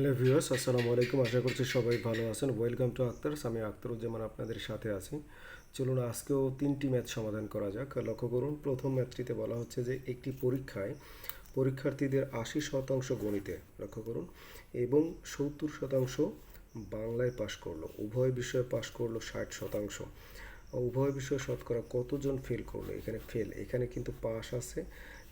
Hello viewers, আসসালামু আলাইকুম। আশা করছি সবাই ভালো আছেন। Welcome to Akhtars. আমি আক্তারুজ্জামান আপনাদের সাথে আছি। চলুন, আজকেও তিনটি ম্যাথ সমাধান করা যাক। লক্ষ্য করুন, প্রথম ম্যাথটিতে বলা হচ্ছে যে একটি পরীক্ষায় পরীক্ষার্থীদের আশি শতাংশ গণিতে, লক্ষ্য করুন, এবং সত্তর শতাংশ বাংলায় পাশ করল। উভয় বিষয়ে পাশ করল ষাট শতাংশ। উভয় বিষয়ে শতকরা কতজন ফেল করল? এখানে ফেল এখানে কিন্তু পাস আছে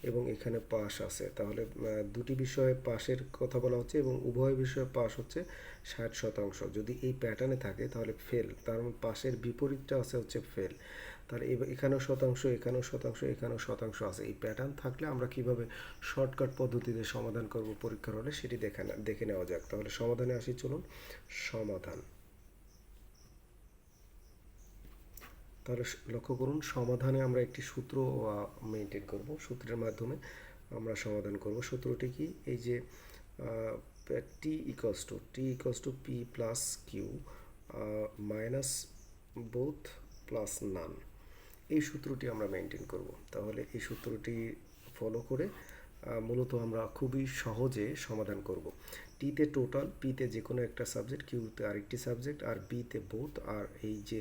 এবং এখানে পাস আছে। তাহলে দুটি বিষয়ে পাশের কথা বলা হচ্ছে এবং উভয় বিষয়ে পাস হচ্ছে ষাট শতাংশ। যদি এই প্যাটার্নে থাকে, তাহলে ফেল তার মানে পাশের বিপরীতটা আছে হচ্ছে ফেল তাহলে এখানেও শতাংশ এখানেও শতাংশ এখানেও শতাংশ আছে। এই প্যাটার্ন থাকলে আমরা কীভাবে শর্টকাট পদ্ধতিতে সমাধান করব পরীক্ষার হলে, সেটি দেখে দেখে নেওয়া যাক। তাহলে সমাধানে আসি, চলুন, সমাধান। তাহলে লক্ষ্য করুন, সমাধানে আমরা একটি সূত্র মেনটেন করব। সূত্রের মাধ্যমে আমরা সমাধান করব। সূত্রটি কি? এই যে T equals two T equals two P plus Q minus both plus none এই সূত্রটি আমরা মেনটেন করব। তাহলে এই সূত্রটি ফলো করে মূলত আমরা খুবই সহজে সমাধান করব। টিতে টোটাল পিতে যে কোনো একটা সাবজেক্ট কিউতে আরেকটি সাবজেক্ট আর বিতে বোথ আর এই যে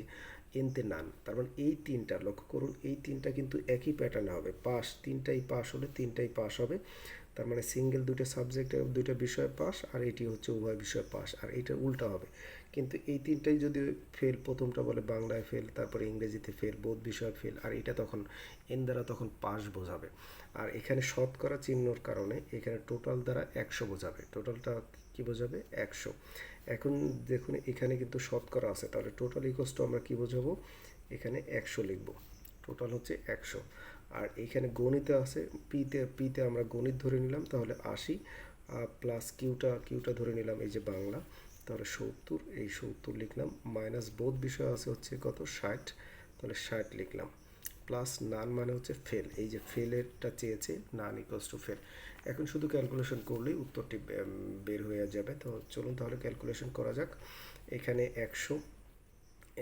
এনতে নান। তার মানে এই তিনটা, লক্ষ্য করুন, এই তিনটা কিন্তু একই প্যাটার্নে হবে। পাস, তিনটাই পাস হলে তিনটাই পাস হবে। তার মানে সিঙ্গেল দুটো সাবজেক্ট দুটো বিষয় পাস, আর এটি হচ্ছে উভয় বিষয় পাস, আর এটা উল্টা হবে। কিন্তু এই তিনটাই যদি ফেল প্রথমটা বলে বাংলায় ফেল তারপরে ইংরেজিতে ফেল বোধ বিষয় ফেল আর এটা তখন, এন দ্বারা তখন পাস বোঝাবে। আর এখানে শতকরা চিহ্নর কারণে এখানে টোটাল দ্বারা একশো বোঝাবে। টোটালটা কি বোঝাবে? একশো। এখন দেখুন, এখানে কিন্তু শতকরা আছে। তাহলে টোটাল ইকোস টু আমরা কি বোঝাবো? এখানে একশো লিখব। টোটাল হচ্ছে একশো। আর এইখানে গণিতে আছে পিতে পিতে আমরা গণিত ধরে নিলাম, তাহলে আশি। প্লাস কিউটা কিউটা ধরে নিলাম এই যে বাংলা। তাহলে সত্তর, এই সত্তর লিখলাম। মাইনাস বোধ বিষয় আছে হচ্ছে কত? ষাট। তাহলে ষাট লিখলাম। প্লাস নান মানে হচ্ছে ফেল এই যে ফেলেরটা চেয়েছে নান ইকোয়াস টু ফেল এখন শুধু ক্যালকুলেশন করলেই উত্তরটি বের হয়ে যাবে। তো চলুন তাহলে ক্যালকুলেশন করা যাক। এখানে একশো,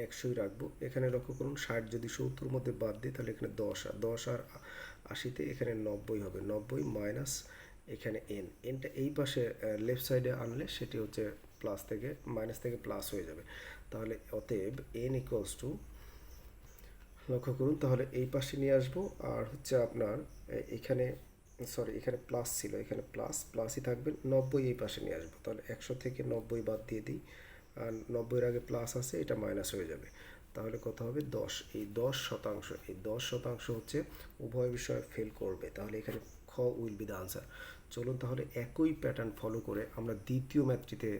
একশোই রাখব। এখানে লক্ষ্য করুন, ষাট যদি সত্তর মধ্যে বাদ দিই, তাহলে এখানে দশ আর দশ আর আশিতে এখানে নব্বই হবে। নব্বই মাইনাস এখানে এন এনটা এই পাশে লেফট সাইডে আনলে সেটি হচ্ছে প্লাস থেকে মাইনাস থেকে প্লাস হয়ে যাবে। তাহলে অতএব এন ইকুয়ালস টু লক্ষ্য করুন, তাহলে এই পাশে নিয়ে আসব। আর হচ্ছে আপনার এখানে সরি এখানে প্লাস ছিল, এখানে প্লাস প্লাসই থাকবে, নব্বই এই পাশে নিয়ে আসব। তাহলে একশো থেকে নব্বই বাদ দিয়ে দিই, আর নব্বইয়ের আগে প্লাস আছে, এটা মাইনাস হয়ে যাবে। তাহলে কত হবে? দশ। এই দশ শতাংশ, এই দশ শতাংশ হচ্ছে উভয় বিষয়ে ফেল করবে। তাহলে এখানে খ উইল বি দ্য আনসার চলুন তাহলে একই প্যাটার্ন ফলো করে আমরা দ্বিতীয় ম্যাথটিতে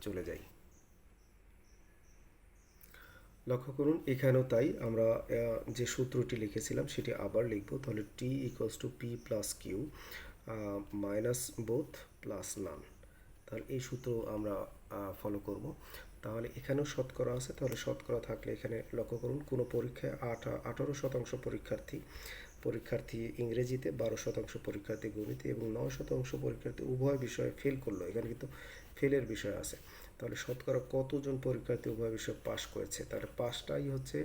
চলে যাই। লক্ষ্য করুন, এখানেও তাই আমরা যে সূত্রটি লিখেছিলাম সেটি আবার লিখব। তাহলে T equals two P plus Q minus both plus none তাহলে এই সূত্র আমরা ফলো করব। তাহলে এখানেও শতকরা আছে। তাহলে শতকরা থাকলে এখানে লক্ষ্য করুন, কোনো পরীক্ষায় আট, আঠারো শতাংশ পরীক্ষার্থী পরীক্ষার্থী ইংরেজিতে, বারো শতাংশ পরীক্ষার্থী গণিতে এবং নয় শতাংশ পরীক্ষার্থী উভয় বিষয়ে ফেল করল। এখানে কিন্তু ফেলের বিষয় আছে। তাহলে শতকরা কতজন পরীক্ষার্থী উভয় বিষয় পাশ করেছে? তাহলে পাশটাই হচ্ছে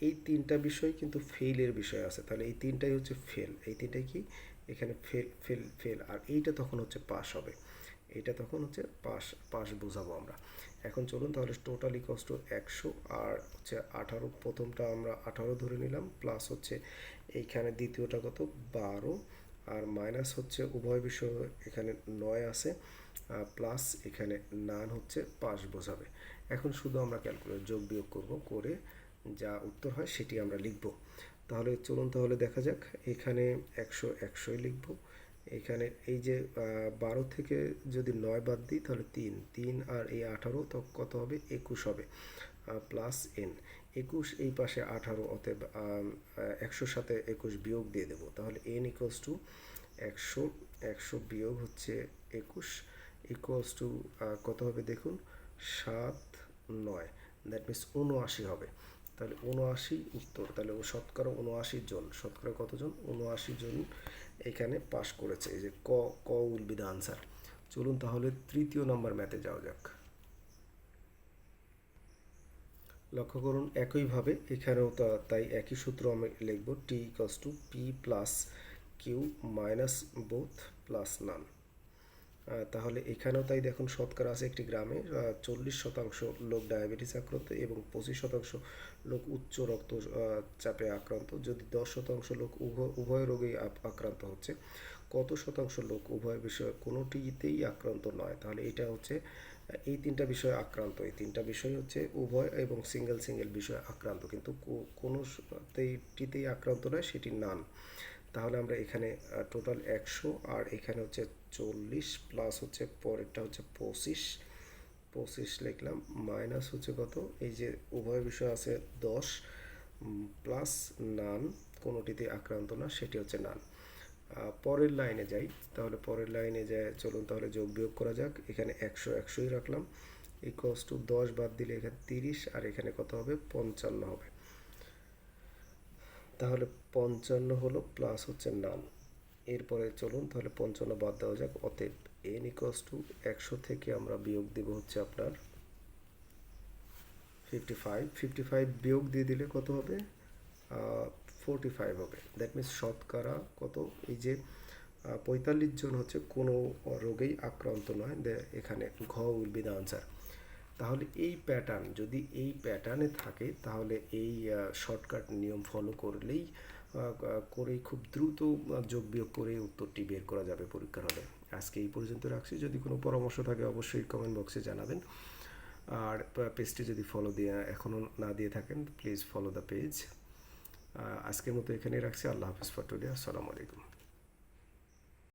এই তিনটা বিষয় কিন্তু ফেলের বিষয় আছে। তাহলে এই তিনটাই হচ্ছে ফেল এই তিনটাই কি? এখানে ফেল ফেল ফেল আর এইটা তখন হচ্ছে পাস হবে। এটা তখন হচ্ছে পাস পাস বোঝাবো আমরা। এখন চলুন তাহলে টোটালি কষ্ট একশো আর হচ্ছে আঠারো। প্রথমটা আমরা আঠারো ধরে নিলাম প্লাস হচ্ছে এইখানে দ্বিতীয়টা কত? বারো। আর মাইনাস হচ্ছে উভয় বিষয় এখানে নয় আছে প্লাস এখানে নান হচ্ছে পাস বোঝাবে। এখন শুধু আমরা ক্যালকুলেট যোগ বিয়োগ করব করে যা উত্তর হয় সেটি আমরা লিখব। তাহলে চলুন তাহলে দেখা যাক, এখানে একশো একশোই লিখব। এখানে এই যে বারো থেকে যদি নয় বাদ দিই তাহলে তিন তিন আর এই আঠারো তো কত হবে? একুশ হবে। প্লাস এন একুশ এই পাশে আঠারো, অতএব একশোর সাথে একুশ বিয়োগ দিয়ে দেবো। তাহলে এন ইকুয়ালস টু একশো একশো বিয়োগ হচ্ছে একুশ ইকুয়ালস টু কত হবে দেখুন? সাত, নয়। দ্যাট মিনস উনআশি হবে। তাহলে উনআশি উত্তর। তাহলে ও শতকরা উনআশি জন। শতকরা কতজন? উনআশি জন এখানে পাশ করেছে। এই যে ক ক উইল বি দ্য আনসার চলুন তাহলে তৃতীয় নম্বর ম্যাথে যাওয়া যাক। লক্ষ্য করুন, একইভাবে এখানেও তাই একই সূত্র আমি লিখব T equals two P plus Q minus both plus none তাহলে এখানেও তাই দেখুন, শতকরা আছে একটি গ্রামে চল্লিশ শতাংশ লোক ডায়াবেটিস আক্রান্ত এবং পঁচিশ শতাংশ লোক উচ্চ রক্ত চাপে আক্রান্ত। যদি দশ শতাংশ লোক উভয় উভয় রোগেই আক্রান্ত হচ্ছে কত শতাংশ লোক উভয় বিষয়ে কোনোটিতেই আক্রান্ত নয়? তাহলে এটা হচ্ছে, এই তিনটা বিষয়ে আক্রান্ত। এই তিনটা বিষয় হচ্ছে উভয় এবং সিঙ্গেল সিঙ্গেল বিষয়ে আক্রান্ত। কিন্তু কোনোটিতেই আক্রান্ত নয়, সেটি নান তাহলে আমরা এখানে টোটাল একশো, আর এখানে হচ্ছে চল্লিশ প্লাস হচ্ছে পরেরটা হচ্ছে পঁচিশ। পঁচিশ লিখলাম মাইনাস হচ্ছে কত? এই যে উভয় বিষয় আছে দশ প্লাস নান কোনোটিতে আক্রান্ত না, সেটি হচ্ছে নান পরের লাইনে যাই, তাহলে পরের লাইনে যায় চলুন তাহলে যোগ বিয়োগ করা যাক, এখানে একশো একশোই রাখলাম। ইকোয়াস টু দশ বাদ দিলে এখানে তিরিশ, আর এখানে কত হবে? পঞ্চান্ন হবে। তাহলে পঞ্চান্ন হলো প্লাস হচ্ছে নান এরপরে চলুন তাহলে পঞ্চান্ন বাদ দেওয়া যাক, অতএব এন ইকোয়াস টু একশো থেকে আমরা বিয়োগ দেব হচ্ছে আপনার ফিফটি ফাইভ ফিফটি ফাইভ বিয়োগ দিয়ে দিলে কত হবে? ফোরটি ফাইভ হবে। দ্যাট মিনস শতকরা কত? এই যে পঁয়তাল্লিশ জন হচ্ছে কোনো রোগেই আক্রান্ত নয়। এখানে ঘ উইল বি দ্য আনসার তাহলে এই প্যাটার্ন যদি এই প্যাটার্নে থাকে, তাহলে এই শর্টকাট নিয়ম ফলো করলেই করেই খুব দ্রুত যোগ বিয়োগ করে উত্তরটি বের করা যাবে পরীক্ষার হলে। আজকে এই পর্যন্ত রাখছি। যদি কোনো পরামর্শ থাকে, অবশ্যই কমেন্ট বক্সে জানাবেন। আর পেজটি যদি ফলো দিয়ে, এখনও না দিয়ে থাকেন প্লিজ ফলো দ্য পেজ আজকের মতো এখানেই রাখছি। আল্লাহ হাফিজ টুডে। আসসালামু আলাইকুম।